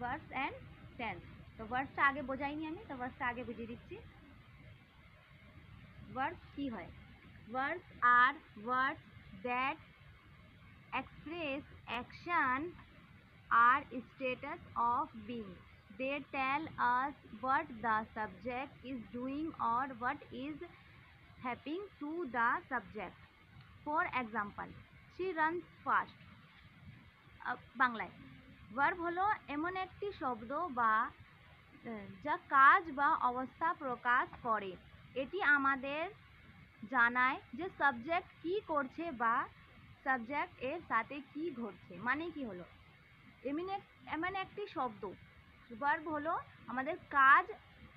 Verse and tense তো ভার্সটা আগে বোঝাইনি আমি তো ভার্সটা আগে বুঝিয়ে দিচ্ছি ভার্স কি হয় verbs are words that express action or status of being. They tell us what the subject is doing or what is happening to the subject. For example, she runs fast. আহ, বাংলায় verb হলো এমন একটি শব্দ বা যা কাজ বা অবস্থা প্রকাশ করে। এটি আমাদের জানায় যে সাবজেক্ট কি করছে বা সাবজেক্ট এর সাথে কি ঘটছে। মানে কি হলো? এমন এমন একটি শব্দ। ভার্ব হলো আমাদের কাজ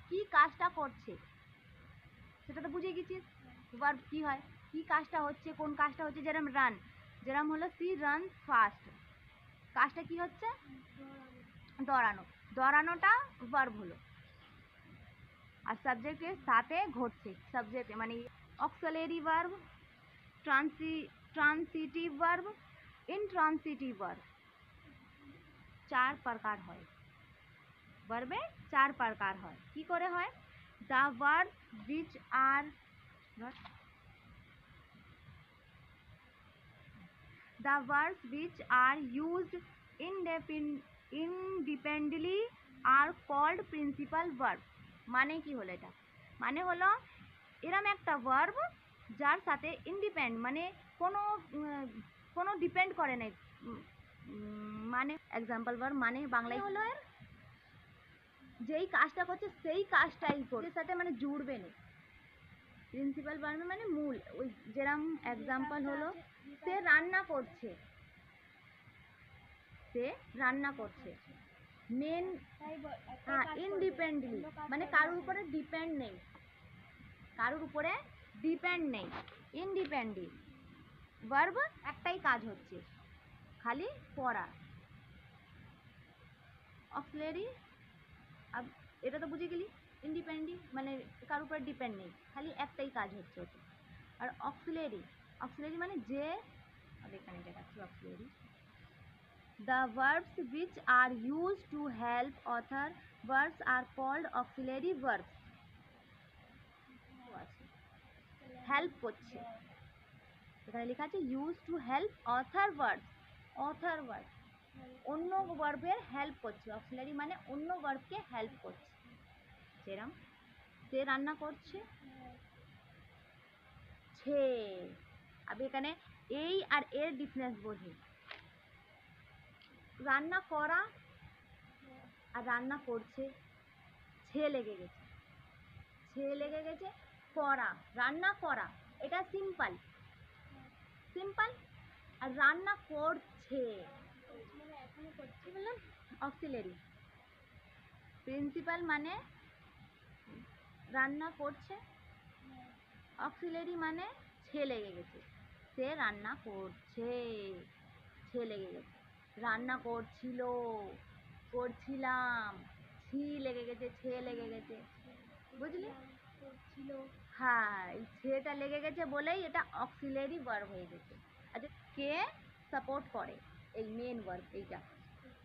কি কাজটা করছে। সেটা তো বুঝে গেছিস। ভার্ব কি হয়? কি কাজটা হচ্ছে? কোন কাজটা হচ্ছে? যেরম রান যেরম হলো সি রান ফাস্ট কাজটা কি হচ্ছে? দৌড়ানো। দৌড়ানোটা ভার্ব হলো। আর সাবজেক্টের সাথে ঘটছে। সাবজেক্ট মানে auxiliary verb transitive transitive verb intransitive verb চার প্রকার হয়। ভার্বে চার প্রকার হয়। কি করে হয়? দ্য ভার্ব which আর the verbs which are used independently are called principal verbs. মানে কি হলো এটা? মানে হলো এরম একটা ভার্ব যার সাথে ইন্ডিপেন্ড মানে কোনো কোনো ডিপেন্ড করে না মানে এক্সাম্পল ভার্ব মানে বাংলায় হলো এর যেই কাজটা করছে সেই কাজটাই করছে। সাথে মানে জুড়বে না। প্রিন্সিপাল ভার্ব মানে মূল। ওই যেরম এক্সাম্পল হলো, সে রান্না করছে। সে রান্না করছে। মেন হ্যাঁ ইনডিপেন্ডেন্টলি মানে কারোর উপরে ডিপেন্ড নেই। কারোর উপরে ডিপেন্ড নেই। ইনডিপেন্ডেন্ট ভার্ব একটাই কাজ হচ্ছে। খালি পড়া। অক্সিলারি এটা তো বুঝে গেলি? ইন্ডিপেন্ডেন্ট মানে কারোর উপরে ডিপেন্ড নেই। খালি একটাই কাজ হচ্ছে ওতে। আর অক্সিলারি অক্সিলারি মানে যে আমি এখানে দেখাচ্ছি auxiliary The verbs which are used to help author, verbs are called auxiliary verbs. Help করছে। এখানে লেখা আছে use to help other verbs other verb অন্য ভার্বের হেল্প করছে। অক্সিলারি মানে অন্য ভার্বকে হেল্প করছে। যেরম সে রান্না করছে। ছে। আমি এখানে এই আর এর ডিফারেন্স বোঝে। রান্না করা আর রান্না করছে। ছে লেগে গেছে। ছে লেগে গেছে করা। রান্না করা। এটা সিম্পল সিম্পল আর রান্না করছে। অক্সিলারি প্রিন্সিপাল মানে রান্না করছে। অক্সিলারি মানে ছে লেগে গেছে। সে রান্না করছে। ছে লেগে গেছে। রান্না করছিল। করছিলাম। ছি লেগে গেছে ছে লেগে গেছে। বুঝলি? হ্যাঁ এই ছেটা লেগে গেছে বলেই এটা অক্সিলারি ভার্ব হয়ে গেছে। আচ্ছা কে সাপোর্ট করে? এই মেন ভার্ব এইটা।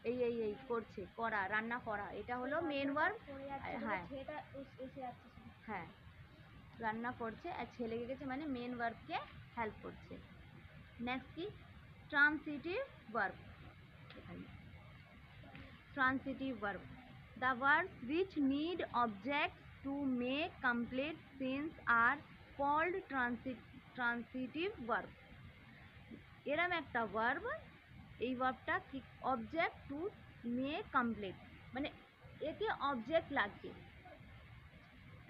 এই এই এই করছে করা রান্না করা। এটা হলো মেন ভার্ব হ্যাঁ হ্যাঁ। রান্না করছে আর ছে লেগে গেছে মানে মেন ভার্বকে হেল্প করছে। নেক্সট কি? ট্রান্সিটিভ ভার্ব এখানে। Transitive verb The verbs which need objects to make complete sense are called transit transitive verb. এরম একটা ভার্ব এই ভার্বটা কি? অবজেক্ট টু মেক কমপ্লিট মানে একে অবজেক্ট লাগবে।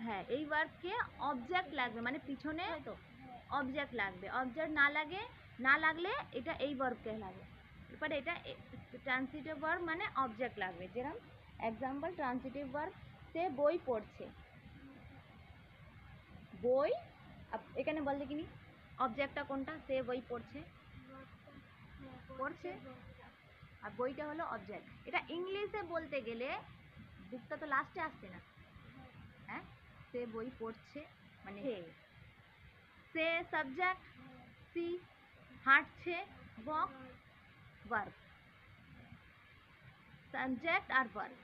হ্যাঁ এই ভার্বকে অবজেক্ট লাগবে মানে পিছনে অবজেক্ট লাগবে। অবজেক্ট না লাগে না লাগলে এটা এই ভার্বকে লাগে। এরপরে এটা ট্রান্সিটিভ ভার্ব মানে অবজেক্ট লাগবে। যেরকম এক্সাম্পল ট্রান্সিটিভ ভার্ব সে বই পড়ছে। বই এখানে বল দেখিনি। অবজেক্টটা কোনটা? সে বই পড়ছে। পড়ছে। আর বইটা হলো অবজেক্ট এটা ইংলিশে বলতে গেলে বুকটা তো লাস্টে আসছে না। হ্যাঁ? সে বই পড়ছে মানে সে সাবজেক্ট সি হাঁটছে বক ভার্ব সাবজেক্ট আর ভার্ব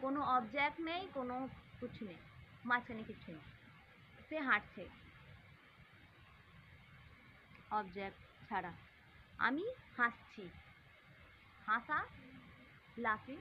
কোনো অবজেক্ট নেই কোনো কিছু নেই মাঝখানে কিছু নেই। সে হাঁটছে। অবজেক্ট ছাড়া। আমি হাসছি। হাসা লাফিং